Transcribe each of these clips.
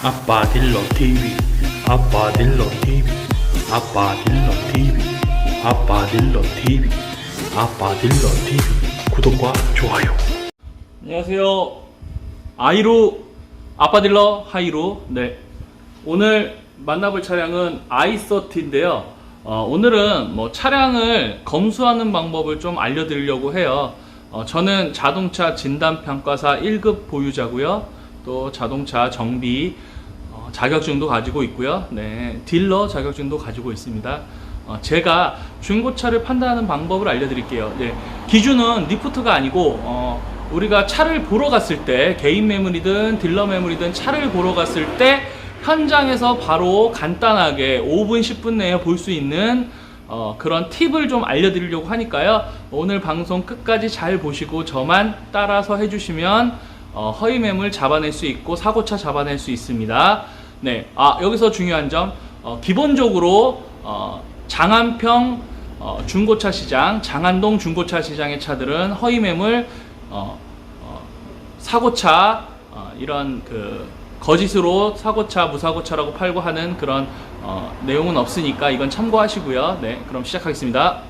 아빠 딜러 TV 아빠 딜러 TV 아빠 딜러 TV 아빠 딜러 TV 아빠 딜러 TV 구독과 좋아요 안녕하세요. 아이로 아빠 딜러 하이로. 네. 오늘 만나볼 차량은 i30인데요. 어, 오늘은 뭐 차량을 검수하는 방법을 좀 알려드리려고 해요. 어, 저는 자동차 진단평가사 1급 보유자고요. 또 자동차 정비 어, 자격증도 가지고 있고요. 네, 딜러 자격증도 가지고 있습니다. 어, 제가 중고차를 판단하는 방법을 알려드릴게요. 네, 기준은 리프트가 아니고 어, 우리가 차를 보러 갔을 때 개인 매물이든 딜러 매물이든 차를 보러 갔을 때 현장에서 바로 간단하게 5분 10분 내에 볼 수 있는 어, 그런 팁을 좀 알려드리려고 하니까요. 오늘 방송 끝까지 잘 보시고 저만 따라서 해주시면 어, 허위 매물 잡아낼 수 있고 사고차 잡아낼 수 있습니다. 네, 아 여기서 중요한 점 어, 기본적으로 어, 장안평 어, 중고차 시장, 장안동 중고차 시장의 차들은 허위 매물, 어, 어, 사고차 어, 이런 그 거짓으로 사고차, 무사고차라고 팔고 하는 그런 어, 내용은 없으니까 이건 참고하시고요. 네, 그럼 시작하겠습니다.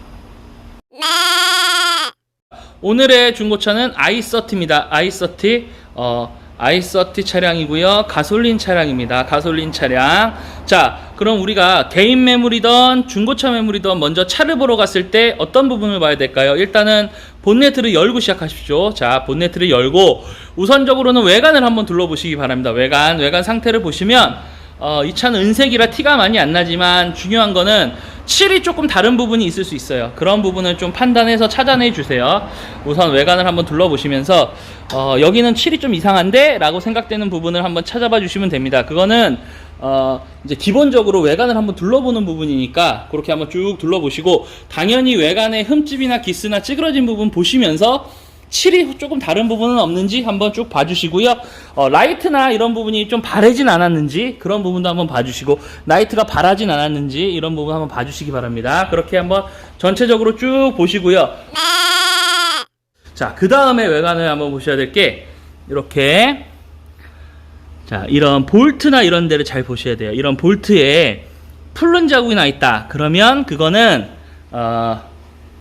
오늘의 중고차는 i30입니다. i30 어, i30 차량이고요. 가솔린 차량입니다. 가솔린 차량. 자, 그럼 우리가 개인 매물이던 중고차 매물이던 먼저 차를 보러 갔을 때 어떤 부분을 봐야 될까요? 일단은 본네트를 열고 시작하십시오. 자, 본네트를 열고 우선적으로는 외관을 한번 둘러보시기 바랍니다. 외관, 외관 상태를 보시면 어, 이 차는 은색이라 티가 많이 안 나지만 중요한 거는 칠이 조금 다른 부분이 있을 수 있어요. 그런 부분을 좀 판단해서 찾아내 주세요. 우선 외관을 한번 둘러보시면서 어, 여기는 칠이 좀 이상한데? 라고 생각되는 부분을 한번 찾아봐 주시면 됩니다. 그거는 어, 이제 기본적으로 외관을 한번 둘러보는 부분이니까 그렇게 한번 쭉 둘러보시고 당연히 외관에 흠집이나 기스나 찌그러진 부분 보시면서 칠이 조금 다른 부분은 없는지 한번 쭉 봐주시고요. 어, 라이트나 이런 부분이 좀 바래진 않았는지 그런 부분도 한번 봐주시고 라이트가 바라진 않았는지 이런 부분 한번 봐주시기 바랍니다. 그렇게 한번 전체적으로 쭉 보시고요. 자, 그 다음에 외관을 한번 보셔야 될 게 이렇게 자, 이런 볼트나 이런 데를 잘 보셔야 돼요. 이런 볼트에 풀른 자국이 나 있다. 그러면 그거는 어,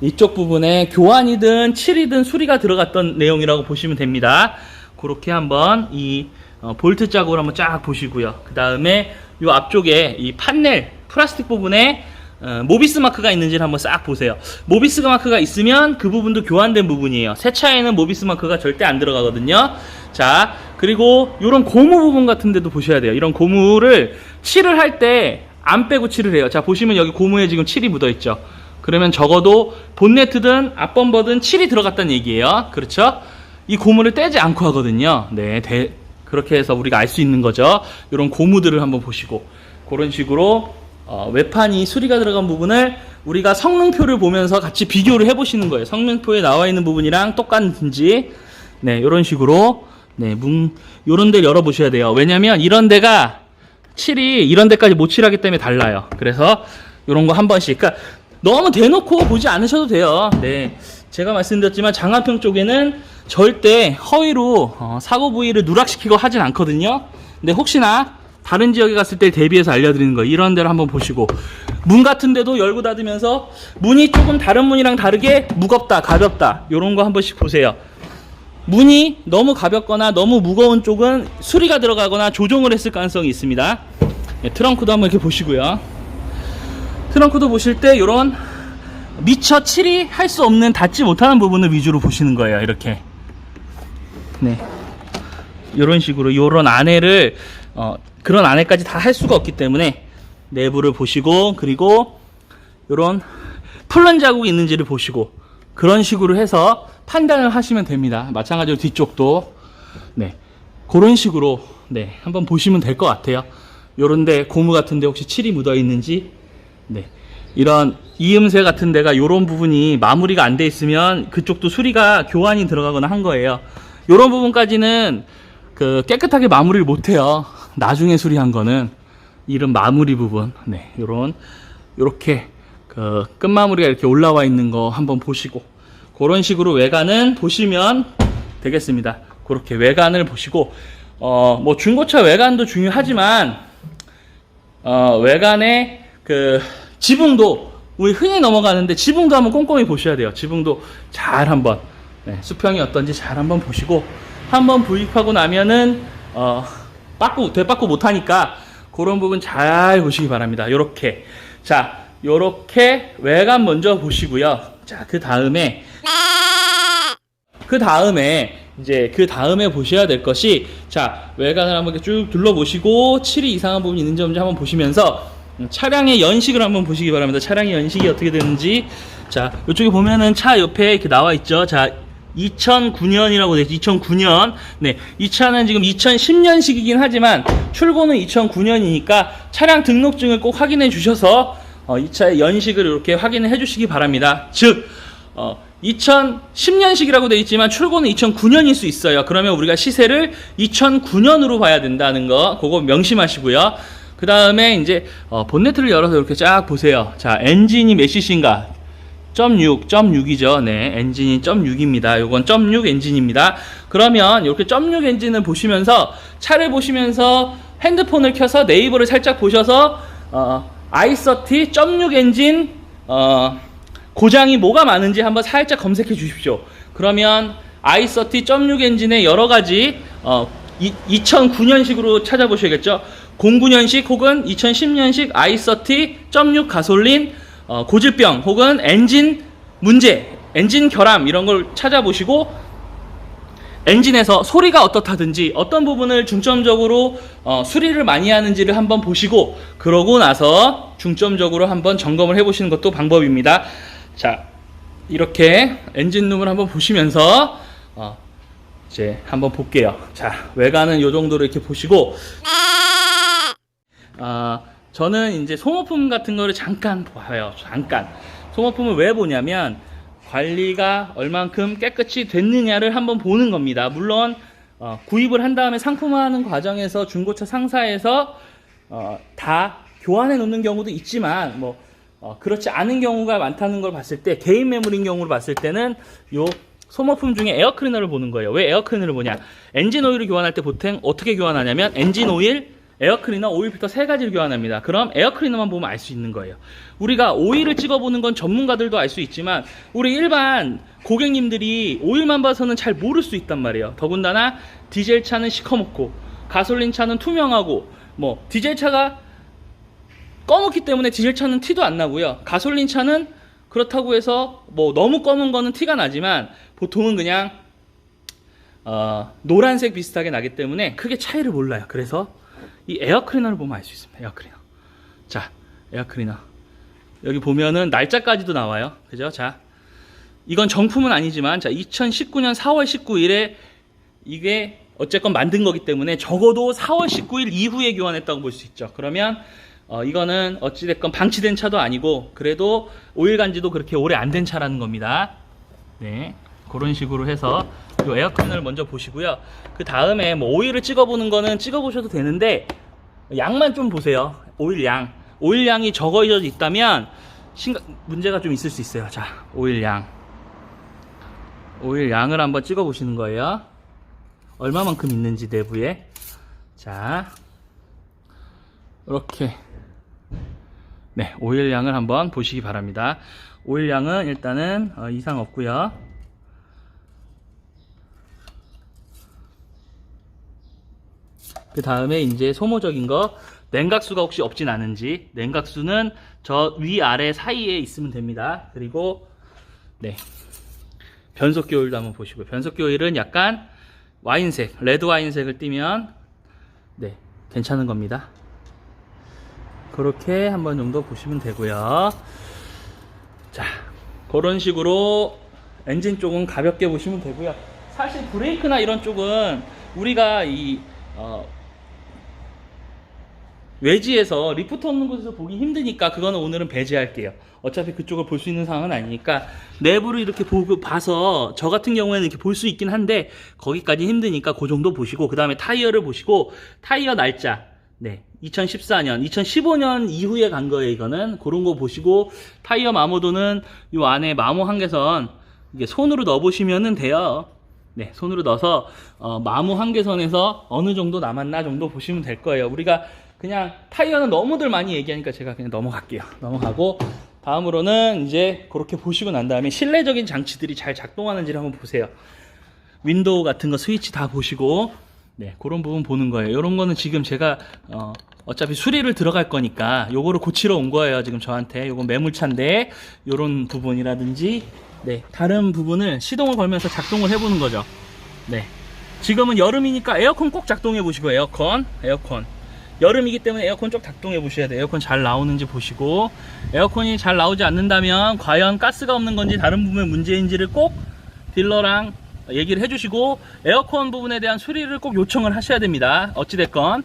이쪽 부분에 교환이든 칠이든 수리가 들어갔던 내용이라고 보시면 됩니다. 그렇게 한번 이 어, 볼트 자국을 한번 쫙 보시고요. 그 다음에 이 앞쪽에 이 판넬 플라스틱 부분에 어, 모비스 마크가 있는지를 한번 싹 보세요. 모비스 마크가 있으면 그 부분도 교환된 부분이에요. 새 차에는 모비스 마크가 절대 안 들어가거든요. 자, 그리고 이런 고무 부분 같은 데도 보셔야 돼요. 이런 고무를 칠을 할 때 안 빼고 칠을 해요. 자, 보시면 여기 고무에 지금 칠이 묻어 있죠. 그러면 적어도 본네트든 앞범버든 칠이 들어갔다는 얘기예요. 그렇죠? 이 고무를 떼지 않고 하거든요. 네, 대- 그렇게 해서 우리가 알 수 있는 거죠. 이런 고무들을 한번 보시고 그런 식으로 어, 외판이 수리가 들어간 부분을 우리가 성능표를 보면서 같이 비교를 해보시는 거예요. 성능표에 나와 있는 부분이랑 똑같은지 네, 이런 식으로 네, 뭉 요런 데를 열어보셔야 돼요. 왜냐면 이런 데가 칠이 이런 데까지 못 칠하기 때문에 달라요. 그래서 이런 거 한 번씩. 그러니까 너무 대놓고 보지 않으셔도 돼요. 네. 제가 말씀드렸지만 장안평 쪽에는 절대 허위로 어, 사고 부위를 누락시키고 하진 않거든요. 근데 혹시나 다른 지역에 갔을 때 대비해서 알려드리는 거 이런 데를 한번 보시고 문 같은 데도 열고 닫으면서 문이 조금 다른 문이랑 다르게 무겁다 가볍다 이런 거 한 번씩 보세요. 문이 너무 가볍거나 너무 무거운 쪽은 수리가 들어가거나 조종을 했을 가능성이 있습니다. 네, 트렁크도 한번 이렇게 보시고요. 트렁크도 보실 때 이런 미처 칠이 할 수 없는 닿지 못하는 부분을 위주로 보시는 거예요. 이렇게. 네. 이런 식으로 이런 안에를 어, 그런 안에까지 다 할 수가 없기 때문에 내부를 보시고 그리고 이런 풀런 자국이 있는지를 보시고 그런 식으로 해서 판단을 하시면 됩니다. 마찬가지로 뒤쪽도 네 그런 식으로 네 한번 보시면 될 것 같아요. 요런데 고무 같은데 혹시 칠이 묻어 있는지 네 이런 이음새 같은 데가 요런 부분이 마무리가 안 돼 있으면 그쪽도 수리가 교환이 들어가거나 한 거예요. 요런 부분까지는 그 깨끗하게 마무리를 못 해요. 나중에 수리한 거는 이런 마무리 부분, 네, 요런 요렇게 그 끝마무리가 이렇게 올라와 있는 거 한번 보시고 그런 식으로 외관은 보시면 되겠습니다. 그렇게 외관을 보시고 어, 뭐 중고차 외관도 중요하지만 어, 외관의 그 지붕도 우리 흔히 넘어가는데 지붕도 한번 꼼꼼히 보셔야 돼요. 지붕도 잘 한번 네, 수평이 어떤지 잘 한번 보시고 한번 구입하고 나면은 어, 빠꾸 되빠꾸 못하니까 그런 부분 잘 보시기 바랍니다. 요렇게 자 요렇게 외관 먼저 보시고요. 자그 다음에 그 다음에 이제 그 다음에 보셔야 될 것이 자 외관을 한번 쭉 둘러보시고 7이 이상한 부분이 있는지 없는지 한번 보시면서 음, 차량의 연식을 한번 보시기 바랍니다. 차량의 연식이 어떻게 되는지 자 이쪽에 보면은 차 옆에 이렇게 나와 있죠. 자 2009년이라고 되어 있죠. 2009년. 네. 이 차는 지금 2010년식이긴 하지만 출고는 2009년이니까 차량 등록증을 꼭 확인해 주셔서 어, 이 차의 연식을 이렇게 확인을 해 주시기 바랍니다. 즉 어, 2010년식이라고 되어 있지만 출고는 2009년일 수 있어요. 그러면 우리가 시세를 2009년으로 봐야 된다는 거, 그거 명심하시고요. 그 다음에 이제 어, 본네트를 열어서 이렇게 쫙 보세요. 자, 엔진이 몇 cc인가? 0.6, 0.6이죠. 네, 엔진이 0.6입니다. 요건 0.6 엔진입니다. 그러면 이렇게 0.6 엔진을 보시면서 차를 보시면서 핸드폰을 켜서 네이버를 살짝 보셔서 어, i30 0.6 엔진 어, 고장이 뭐가 많은지 한번 살짝 검색해 주십시오. 그러면 i30 0.6 엔진의 여러 가지 어, 2009년식으로 찾아보셔야겠죠. 09년식 혹은 2010년식 i30 0.6 가솔린 어, 고질병 혹은 엔진 문제, 엔진 결함 이런 걸 찾아보시고 엔진에서 소리가 어떻다든지 어떤 부분을 중점적으로 어, 수리를 많이 하는지를 한번 보시고 그러고 나서 중점적으로 한번 점검을 해보시는 것도 방법입니다. 자 이렇게 엔진룸을 한번 보시면서 어, 이제 한번 볼게요. 자 외관은 이 정도로 이렇게 보시고 아 저는 이제 소모품 같은 거를 잠깐 봐요. 잠깐 소모품을 왜 보냐면 관리가 얼만큼 깨끗이 됐느냐를 한번 보는 겁니다. 물론 어, 구입을 한 다음에 상품화하는 과정에서 중고차 상사에서 어, 다 교환해 놓는 경우도 있지만 뭐 어, 그렇지 않은 경우가 많다는 걸 봤을 때 개인 매물인 경우를 봤을 때는 요 소모품 중에 에어클리너를 보는 거예요. 왜 에어클리너를 보냐? 엔진 오일을 교환할 때 보통 어떻게 교환하냐면 엔진 오일, 에어클리너, 오일 필터 세 가지를 교환합니다. 그럼 에어클리너만 보면 알 수 있는 거예요. 우리가 오일을 찍어보는 건 전문가들도 알 수 있지만 우리 일반 고객님들이 오일만 봐서는 잘 모를 수 있단 말이에요. 더군다나 디젤 차는 시커멓고 가솔린 차는 투명하고 뭐 디젤 차가 검었기 때문에 디젤 차는 티도 안 나고요. 가솔린 차는 그렇다고 해서 뭐 너무 검은 거는 티가 나지만 보통은 그냥 어, 노란색 비슷하게 나기 때문에 크게 차이를 몰라요. 그래서 이 에어클리너를 보면 알 수 있습니다. 에어클리너. 자, 에어클리너. 여기 보면은 날짜까지도 나와요. 그죠? 자, 이건 정품은 아니지만 자, 2019년 4월 19일에 이게 어쨌건 만든 거기 때문에 적어도 4월 19일 이후에 교환했다고 볼 수 있죠. 그러면 어, 이거는 어찌됐건 방치된 차도 아니고 그래도 오일 간지도 그렇게 오래 안 된 차라는 겁니다. 네. 그런 식으로 해서 이 에어컨을 먼저 보시고요. 그 다음에 뭐 오일을 찍어보는 거는 찍어보셔도 되는데 양만 좀 보세요. 오일 양. 오일 양이 적어져 있다면 심각, 문제가 좀 있을 수 있어요. 자, 오일 양. 오일 양을 한번 찍어 보시는 거예요. 얼마만큼 있는지 내부에. 자, 이렇게. 네, 오일 양을 한번 보시기 바랍니다. 오일 양은 일단은 어, 이상 없고요. 그 다음에 이제 소모적인 거 냉각수가 혹시 없진 않은지 냉각수는 저 위아래 사이에 있으면 됩니다. 그리고 네 변속기 오일도 한번 보시고요. 변속기 오일은 약간 와인색, 레드 와인색을 띠면 네 괜찮은 겁니다. 그렇게 한번 정도 보시면 되고요. 자, 그런 식으로 엔진 쪽은 가볍게 보시면 되고요. 사실 브레이크나 이런 쪽은 우리가 이 어, 외지에서 리프트 없는 곳에서 보기 힘드니까 그거는 오늘은 배제할게요. 어차피 그쪽을 볼 수 있는 상황은 아니니까 내부를 이렇게 보고 봐서 저 같은 경우에는 이렇게 볼 수 있긴 한데 거기까지 힘드니까 그 정도 보시고 그 다음에 타이어를 보시고 타이어 날짜 네 2014년 2015년 이후에 간 거예요 이거는 그런 거 보시고 타이어 마모도는 요 안에 마모 한개선 이게 손으로 넣어 보시면은 돼요. 네, 손으로 넣어서 어, 마무 한계선에서 어느 정도 남았나 정도 보시면 될 거예요. 우리가 그냥 타이어는 너무들 많이 얘기하니까 제가 그냥 넘어갈게요. 넘어가고 다음으로는 이제 그렇게 보시고 난 다음에 실내적인 장치들이 잘 작동하는지를 한번 보세요. 윈도우 같은 거 스위치 다 보시고 네 그런 부분 보는 거예요. 이런 거는 지금 제가 어, 어차피 수리를 들어갈 거니까 요거를 고치러 온 거예요. 지금 저한테 요거 매물차인데 요런 부분이라든지 네 다른 부분을 시동을 걸면서 작동을 해보는 거죠. 네 지금은 여름이니까 에어컨 꼭 작동해 보시고 에어컨 에어컨 여름이기 때문에 에어컨 쪽 작동해 보셔야 돼요. 에어컨 잘 나오는지 보시고 에어컨이 잘 나오지 않는다면 과연 가스가 없는 건지 다른 부분의 문제인지를 꼭 딜러랑 얘기를 해주시고 에어컨 부분에 대한 수리를 꼭 요청을 하셔야 됩니다. 어찌됐건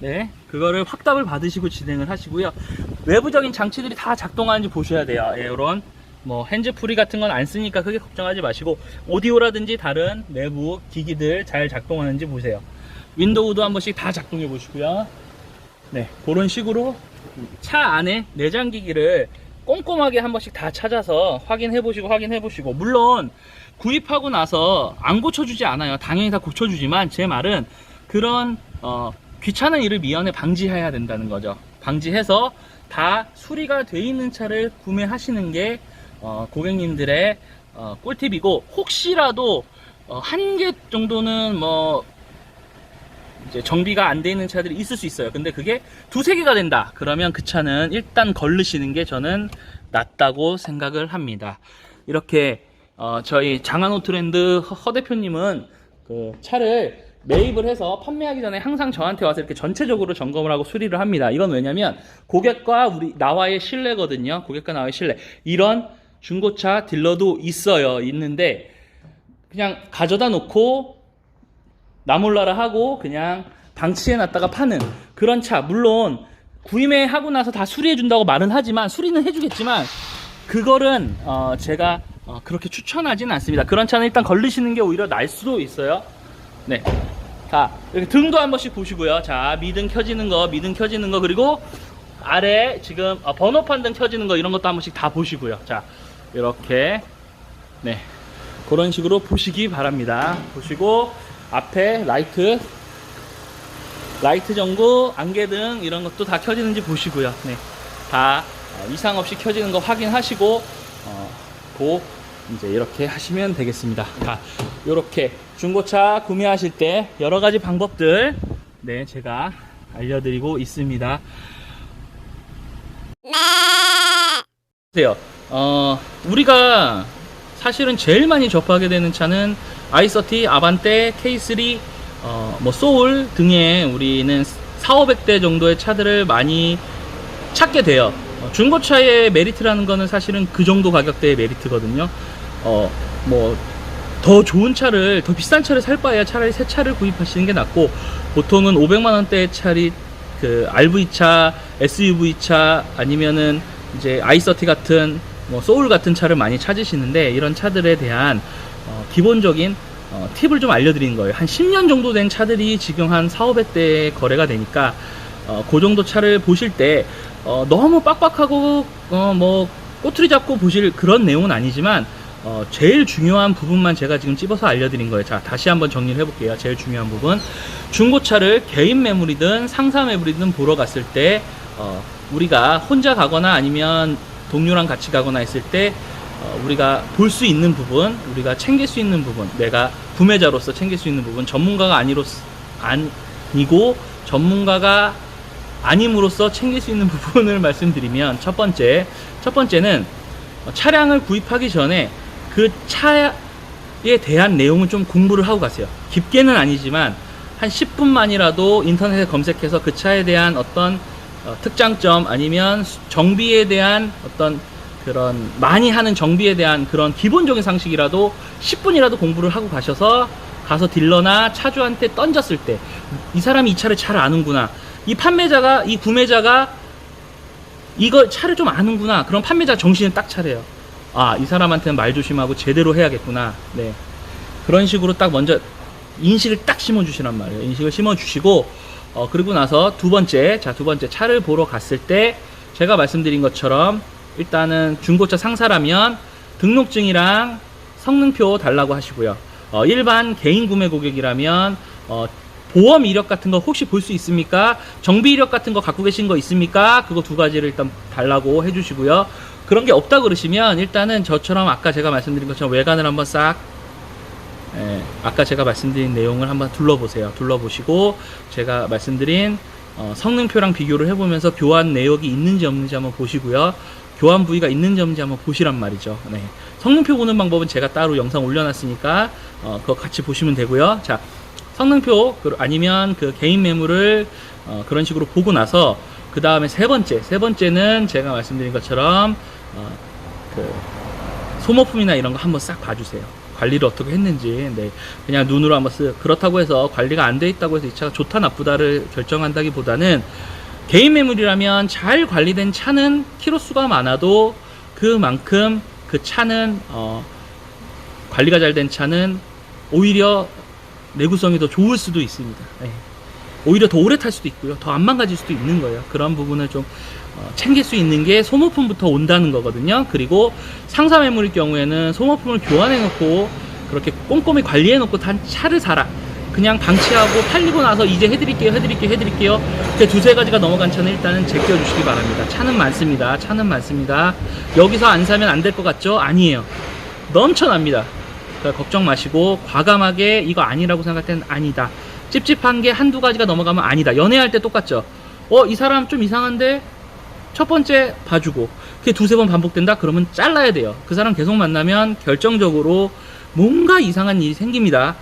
네 그거를 확답을 받으시고 진행을 하시고요. 외부적인 장치들이 다 작동하는지 보셔야 돼요. 예, 이런 뭐 핸즈프리 같은 건 안 쓰니까 크게 걱정하지 마시고 오디오라든지 다른 내부 기기들 잘 작동하는지 보세요. 윈도우도 한 번씩 다 작동해 보시고요. 네, 그런 식으로 차 안에 내장 기기를 꼼꼼하게 한 번씩 다 찾아서 확인해 보시고 확인해 보시고 물론 구입하고 나서 안 고쳐주지 않아요. 당연히 다 고쳐주지만 제 말은 그런 어, 귀찮은 일을 미연에 방지해야 된다는 거죠. 방지해서 다 수리가 돼 있는 차를 구매하시는 게 어, 고객님들의 어, 꿀팁이고 혹시라도 어, 한 개 정도는 뭐 이제 정비가 안 돼 있는 차들이 있을 수 있어요. 근데 그게 두세 개가 된다. 그러면 그 차는 일단 걸르시는 게 저는 낫다고 생각을 합니다. 이렇게 어, 저희 장한호 트렌드 허, 허 대표님은 그 차를 매입을 해서 판매하기 전에 항상 저한테 와서 이렇게 전체적으로 점검을 하고 수리를 합니다. 이건 왜냐면 고객과 우리 나와의 신뢰거든요. 고객과 나와의 신뢰. 이런 중고차 딜러도 있어요. 있는데 그냥 가져다 놓고 나몰라라 하고 그냥 방치해 놨다가 파는 그런 차. 물론 구입해 하고 나서 다 수리해 준다고 말은 하지만 수리는 해주겠지만 그거는 어, 제가 어, 그렇게 추천하지는 않습니다. 그런 차는 일단 걸리시는 게 오히려 날 수도 있어요. 네. 자 이렇게 등도 한 번씩 보시고요. 자 미등 켜지는 거 미등 켜지는 거 그리고 아래 지금 어, 번호판 등 켜지는 거 이런 것도 한 번씩 다 보시고요. 자 이렇게. 네. 그런 식으로 보시기 바랍니다. 보시고 앞에 라이트 라이트 전구 안개등 이런 것도 다 켜지는지 보시고요. 네, 다 어, 이상 없이 켜지는 거 확인하시고 어, 고 이제 이렇게 하시면 되겠습니다. 자 이렇게 중고차 구매하실 때 여러 가지 방법들 네 제가 알려드리고 있습니다. 보세요. 어 우리가 사실은 제일 많이 접하게 되는 차는 i30, 아반떼, K3, 어, 뭐 소울 등의 우리는 4, 500대 정도의 차들을 많이 찾게 돼요. 어, 중고차의 메리트라는 거는 사실은 그 정도 가격대의 메리트거든요. 어, 뭐, 더 좋은 차를, 더 비싼 차를 살 바에야 차라리 새 차를 구입하시는 게 낫고, 보통은 500만원대의 차리, 그, RV차, SUV차, 아니면은 이제 i30 같은, 뭐, 소울 같은 차를 많이 찾으시는데, 이런 차들에 대한, 어, 기본적인 어, 팁을 좀 알려드리는 거예요. 한 10년 정도 된 차들이 지금 한 4, 500대 거래가 되니까 어, 그 정도 차를 보실 때 어, 너무 빡빡하고 어, 뭐 꼬투리 잡고 보실 그런 내용은 아니지만 어, 제일 중요한 부분만 제가 지금 찝어서 알려드린 거예요. 자, 다시 한번 정리를 해볼게요. 제일 중요한 부분. 중고차를 개인 매물이든 상사 매물이든 보러 갔을 때, 어, 우리가 혼자 가거나 아니면 동료랑 같이 가거나 했을 때, 어, 우리가 볼 수 있는 부분, 우리가 챙길 수 있는 부분, 내가 구매자로서 챙길 수 있는 부분, 전문가가 아니로서, 아니고 전문가가 아님으로써 챙길 수 있는 부분을 말씀드리면 첫 번째, 첫 번째는 어, 차량을 구입하기 전에 그 차에 대한 내용을 좀 공부를 하고 가세요. 깊게는 아니지만 한 10분만이라도 인터넷에 검색해서 그 차에 대한 어떤 어, 특장점 아니면 수- 정비에 대한 어떤 그런 많이 하는 정비에 대한 그런 기본적인 상식이라도 10분이라도 공부를 하고 가셔서 가서 딜러나 차주한테 던졌을 때 이 사람이 이 차를 잘 아는구나. 이 판매자가 이 구매자가 이거 차를 좀 아는구나. 그럼 판매자 정신을 딱 차려요. 아, 이 사람한테는 말 조심하고 제대로 해야겠구나. 네. 그런 식으로 딱 먼저 인식을 딱 심어 주시란 말이에요. 인식을 심어 주시고 어 그리고 나서 두 번째, 자, 두 번째 차를 보러 갔을 때 제가 말씀드린 것처럼 일단은 중고차 상사라면 등록증이랑 성능표 달라고 하시고요. 어, 일반 개인 구매 고객이라면 어, 보험 이력 같은 거 혹시 볼 수 있습니까? 정비 이력 같은 거 갖고 계신 거 있습니까? 그거 두 가지를 일단 달라고 해주시고요. 그런 게 없다 그러시면 일단은 저처럼 아까 제가 말씀드린 것처럼 외관을 한번 싹 예, 아까 제가 말씀드린 내용을 한번 둘러보세요. 둘러보시고 제가 말씀드린 어, 성능표랑 비교를 해보면서 교환 내역이 있는지 없는지 한번 보시고요. 교환 부위가 있는지 없는지 한번 보시란 말이죠. 네. 성능표 보는 방법은 제가 따로 영상 올려놨으니까 어, 그거 같이 보시면 되고요. 자, 성능표 그- 아니면 그 개인 매물을 어, 그런 식으로 보고 나서 그 다음에 세 번째, 세 번째는 제가 말씀드린 것처럼 어, 그 소모품이나 이런 거 한번 싹 봐주세요. 관리를 어떻게 했는지, 네. 그냥 눈으로 한번 쓰. 그렇다고 해서 관리가 안 돼 있다고 해서 이 차가 좋다 나쁘다를 결정한다기보다는 개인 매물이라면 잘 관리된 차는 키로수가 많아도 그만큼 그 차는 어, 관리가 잘 된 차는 오히려 내구성이 더 좋을 수도 있습니다. 네. 오히려 더 오래 탈 수도 있고요. 더 안 망가질 수도 있는 거예요. 그런 부분을 좀 어, 챙길 수 있는 게 소모품부터 온다는 거거든요. 그리고 상사 매물일 경우에는 소모품을 교환해 놓고 그렇게 꼼꼼히 관리해 놓고 단 차를 사라. 그냥 방치하고 팔리고 나서 이제 해드릴게요, 해드릴게요, 해드릴게요. 이렇게 두세 가지가 넘어간 차는 일단은 제껴주시기 바랍니다. 차는 많습니다. 차는 많습니다. 여기서 안 사면 안 될 것 같죠? 아니에요. 넘쳐납니다. 그러니까 걱정 마시고 과감하게 이거 아니라고 생각할 때는 아니다. 찝찝한 게 한두 가지가 넘어가면 아니다. 연애할 때 똑같죠. 어, 이 사람 좀 이상한데 첫 번째 봐주고 그게 두세 번 반복된다? 그러면 잘라야 돼요. 그 사람 계속 만나면 결정적으로 뭔가 이상한 일이 생깁니다.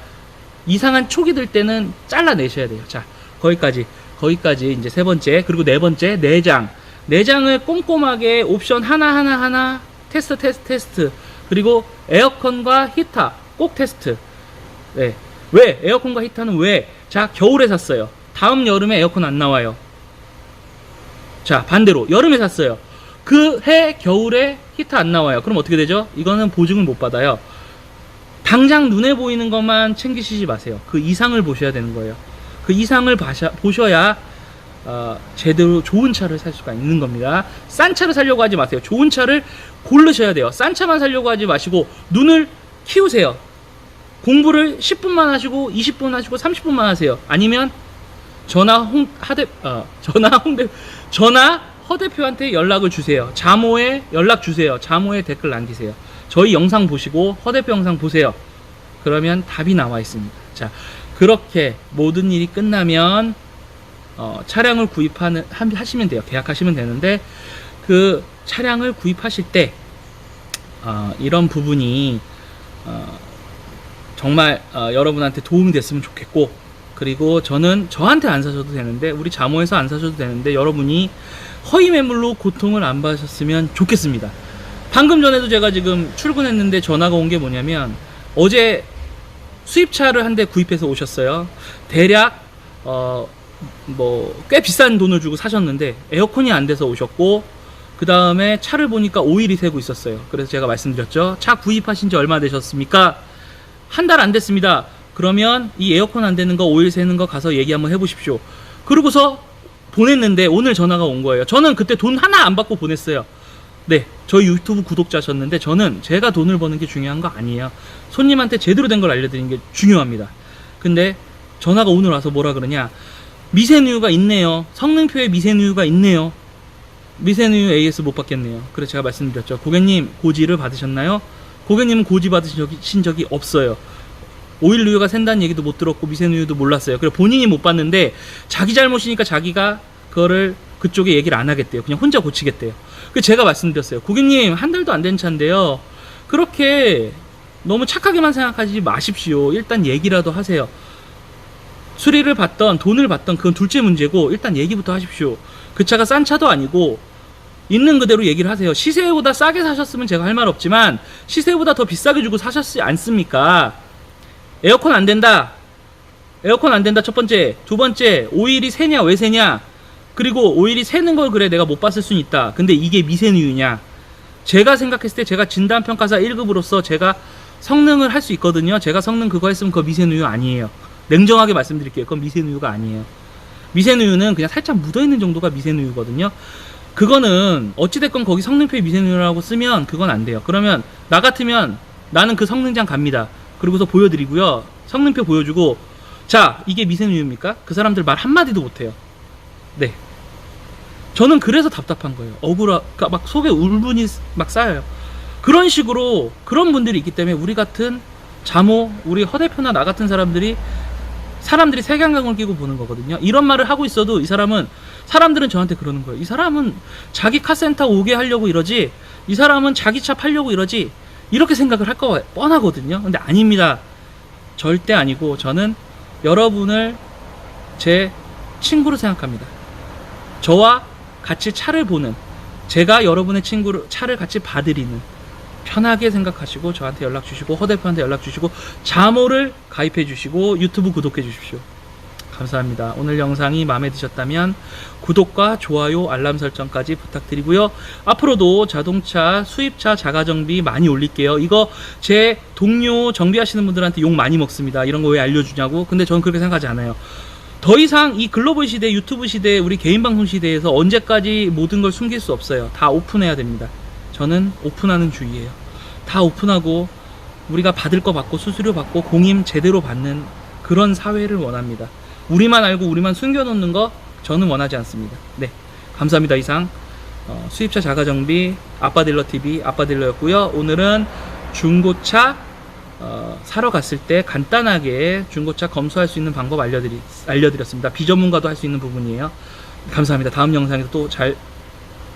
이상한 촉이 들 때는 잘라내셔야 돼요. 자, 거기까지. 거기까지 이제 세 번째. 그리고 네 번째, 내장. 내장을 꼼꼼하게 옵션 하나하나 하나 테스트, 테스트, 테스트. 그리고 에어컨과 히터 꼭 테스트. 네. 왜? 에어컨과 히터는 왜? 자, 겨울에 샀어요. 다음 여름에 에어컨 안 나와요. 자, 반대로 여름에 샀어요. 그 해 겨울에 히터 안 나와요. 그럼 어떻게 되죠? 이거는 보증을 못 받아요. 당장 눈에 보이는 것만 챙기시지 마세요. 그 이상을 보셔야 되는 거예요. 그 이상을 바샤, 보셔야 어, 제대로 좋은 차를 살 수가 있는 겁니다. 싼 차를 사려고 하지 마세요. 좋은 차를 고르셔야 돼요. 싼 차만 사려고 하지 마시고 눈을 키우세요. 공부를 10분만 하시고 20분 하시고 30분만 하세요. 아니면 전화 홍 하대 어, 전화 홍대 전화 허 대표한테 연락을 주세요. 자모에 연락 주세요. 자모에 댓글 남기세요. 저희 영상 보시고 허 대표 영상 보세요. 그러면 답이 나와 있습니다. 자 그렇게 모든 일이 끝나면 어, 차량을 구입하는 하- 하시면 돼요. 계약하시면 되는데 그 차량을 구입하실 때 어, 이런 부분이 어, 정말 어, 여러분한테 도움이 됐으면 좋겠고 그리고 저는 저한테 안 사셔도 되는데 우리 자모에서 안 사셔도 되는데 여러분이 허위 매물로 고통을 안 받으셨으면 좋겠습니다. 방금 전에도 제가 지금 출근했는데 전화가 온 게 뭐냐면 어제 수입차를 한 대 구입해서 오셨어요. 대략 어 뭐 꽤 비싼 돈을 주고 사셨는데 에어컨이 안 돼서 오셨고 그 다음에 차를 보니까 오일이 새고 있었어요. 그래서 제가 말씀드렸죠. 차 구입하신 지 얼마 되셨습니까? 한 달 안 됐습니다. 그러면 이 에어컨 안 되는 거, 오일 새는 거 가서 얘기 한번 해보십시오. 그러고서 보냈는데 오늘 전화가 온 거예요. 저는 그때 돈 하나 안 받고 보냈어요. 네, 저희 유튜브 구독자셨는데 저는 제가 돈을 버는 게 중요한 거 아니에요. 손님한테 제대로 된 걸 알려드리는 게 중요합니다. 근데 전화가 오늘 와서 뭐라 그러냐? 미세누유가 있네요. 성능표에 미세누유가 있네요. 미세누유 AS 못 받겠네요. 그래서 제가 말씀드렸죠. 고객님 고지를 받으셨나요? 고객님은 고지 받으신 적이 없어요. 오일 누유가 샌다는 얘기도 못 들었고 미세누유도 몰랐어요. 그래 본인이 못 봤는데 자기 잘못이니까 자기가 그거를 그쪽에 얘기를 안 하겠대요. 그냥 혼자 고치겠대요. 그 제가 말씀드렸어요. 고객님 한 달도 안 된 차인데요. 그렇게 너무 착하게만 생각하지 마십시오. 일단 얘기라도 하세요. 수리를 받던 돈을 받던 그건 둘째 문제고 일단 얘기부터 하십시오. 그 차가 싼 차도 아니고 있는 그대로 얘기를 하세요. 시세보다 싸게 사셨으면 제가 할 말 없지만 시세보다 더 비싸게 주고 사셨지 않습니까? 에어컨 안 된다. 에어컨 안 된다. 첫 번째. 두 번째. 오일이 새냐 왜 새냐? 그리고 오일이 새는 걸 그래 내가 못 봤을 수는 있다. 근데 이게 미세누유냐? 제가 생각했을 때 제가 진단평가사 1급으로서 제가 성능을 할 수 있거든요. 제가 성능 그거 했으면 그거 미세누유 아니에요. 냉정하게 말씀드릴게요. 그건 미세누유가 아니에요. 미세누유는 그냥 살짝 묻어있는 정도가 미세누유거든요. 그거는 어찌됐건 거기 성능표에 미세누유라고 쓰면 그건 안 돼요. 그러면 나 같으면 나는 그 성능장 갑니다. 그리고서 보여드리고요. 성능표 보여주고 자 이게 미세누유입니까? 그 사람들 말 한마디도 못해요. 네. 저는 그래서 답답한 거예요. 억울하, 그러니까 막 속에 울분이 막 쌓여요. 그런 식으로 그런 분들이 있기 때문에 우리 같은 자모, 우리 허 대표나 나 같은 사람들이 사람들이 색양강을 끼고 보는 거거든요. 이런 말을 하고 있어도 이 사람은 사람들은 저한테 그러는 거예요. 이 사람은 자기 카센터 오게 하려고 이러지. 이 사람은 자기 차 팔려고 이러지. 이렇게 생각을 할 거 뻔하거든요. 근데 아닙니다. 절대 아니고 저는 여러분을 제 친구로 생각합니다. 저와 같이 차를 보는 제가 여러분의 친구를 차를 같이 봐드리는 편하게 생각하시고 저한테 연락 주시고 허 대표한테 연락 주시고 자모를 가입해 주시고 유튜브 구독해 주십시오. 감사합니다. 오늘 영상이 마음에 드셨다면 구독과 좋아요, 알람 설정까지 부탁드리고요. 앞으로도 자동차, 수입차 자가정비 많이 올릴게요. 이거 제 동료 정비하시는 분들한테 욕 많이 먹습니다. 이런 거 왜 알려주냐고. 근데 저는 그렇게 생각하지 않아요. 더 이상 이 글로벌 시대, 유튜브 시대, 우리 개인 방송 시대에서 언제까지 모든 걸 숨길 수 없어요. 다 오픈해야 됩니다. 저는 오픈하는 주의예요. 다 오픈하고 우리가 받을 거 받고 수수료 받고 공임 제대로 받는 그런 사회를 원합니다. 우리만 알고 우리만 숨겨놓는 거 저는 원하지 않습니다. 네, 감사합니다. 이상 어, 수입차 자가정비 아빠딜러 TV 아빠딜러였고요. 오늘은 중고차 어, 사러 갔을 때 간단하게 중고차 검수할 수 있는 방법 알려드리, 알려드렸습니다. 비전문가도 할 수 있는 부분이에요. 감사합니다. 다음 영상에서 또 잘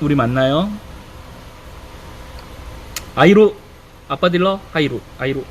우리 만나요. 아이로 아빠 딜러 하이로 아이로